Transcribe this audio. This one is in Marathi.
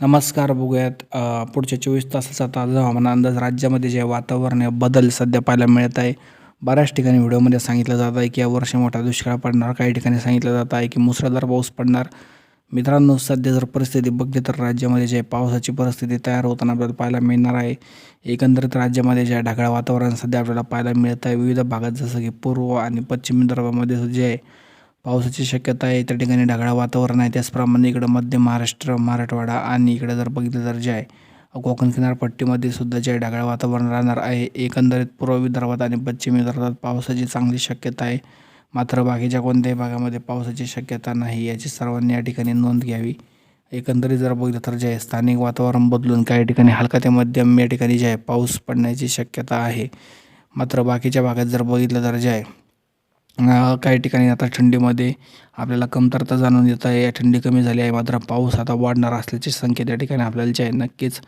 नमस्कार बघूयात पुढच्या चोवीस तासाचा ताजा हवामान अंदाज. राज्यामध्ये जे वातावरण आहे बदल सध्या पाहायला मिळत आहे. बऱ्याच ठिकाणी व्हिडिओमध्ये सांगितलं जात आहे की यावर्षी मोठा दुष्काळ पडणार. काही ठिकाणी सांगितलं जात आहे की मुसळधार पाऊस पडणार. मित्रांनो सध्या जर परिस्थिती बघली तर राज्यामध्ये जे पावसाची परिस्थिती तयार होताना आपल्याला पाहायला मिळणार आहे. एकंदरीत राज्यामध्ये जे ढगाळ वातावरण सध्या आपल्याला पाहायला मिळत आहे विविध भागात जसं की पूर्व आणि पश्चिम विदर्भामध्ये जे आहे पावसाची शक्यता आहे. त्या ठिकाणी ढगाळ वातावरण आहे. त्याचप्रमाणे इकडं मध्य महाराष्ट्र मराठवाडा आणि इकडे जर बघितलं तर जे आहे कोकण किनारपट्टीमध्ये सुद्धा जे ढगाळ वातावरण राहणार आहे. एकंदरीत पूर्व विदर्भात आणि पश्चिम विदर्भात पावसाची चांगली शक्यता आहे. मात्र बाकीच्या कोणत्याही भागामध्ये पावसाची शक्यता नाही. याची सर्वांनी या ठिकाणी नोंद घ्यावी. एकंदरीत जर बघितलं तर जे आहे स्थानिक वातावरण बदलून काही ठिकाणी हलका ते मध्यम या ठिकाणी जे आहे पाऊस पडण्याची शक्यता आहे. मात्र बाकीच्या भागात जर बघितलं तर जे आहे काही ठिकाणी आता थंडीमध्ये आपल्याला कमतरता जाणून येत आहे. थंडी कमी झाली आहे. मात्र पाऊस आता वाढणार असल्याचे संकेत या ठिकाणी आपल्याला जे आहे नक्कीच